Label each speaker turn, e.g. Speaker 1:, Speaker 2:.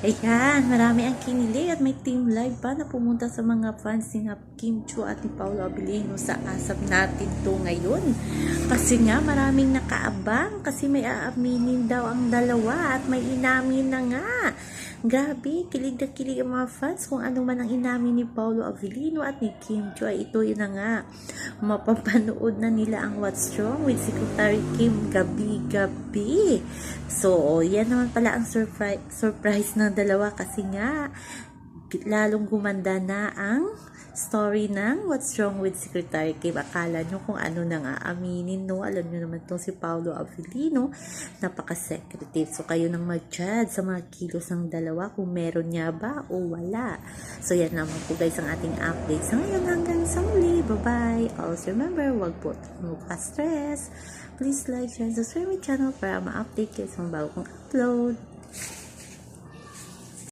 Speaker 1: Ayan, marami ang kinilig at may team live pa na pumunta sa mga fans ni nga Kim Chu at ni Paolo Abilino sa asap natin to ngayon. Kasi nga maraming nakaabang kasi may aaminin daw ang dalawa at may inamin na nga. Grabe, kilig na kilig ang mga fans kung ano man ang inamin ni Paolo Avellino at ni Kim Chu ay ito yun na nga. Mapapanood na nila ang What's Wrong with Secretary Kim gabi-gabi. So, yan naman pala ang surprise, surprise ng dalawa kasi nga lalong gumanda na ang story ng What's Wrong with Secretary Kim. Akala nyo kung ano nang aaminin, no? Alam nyo naman tong si Paolo Avellino, napaka-secretive. So, kayo nang mag-judge sa mga kilos ng dalawa kung meron niya ba o wala. So, yan naman po guys ang ating update. So, ngayon hanggang sa muli. Bye-bye. Also, remember, wag po magpa-stress. Please like, share, and subscribe my channel para ma-update kayo sa mga bago kong upload.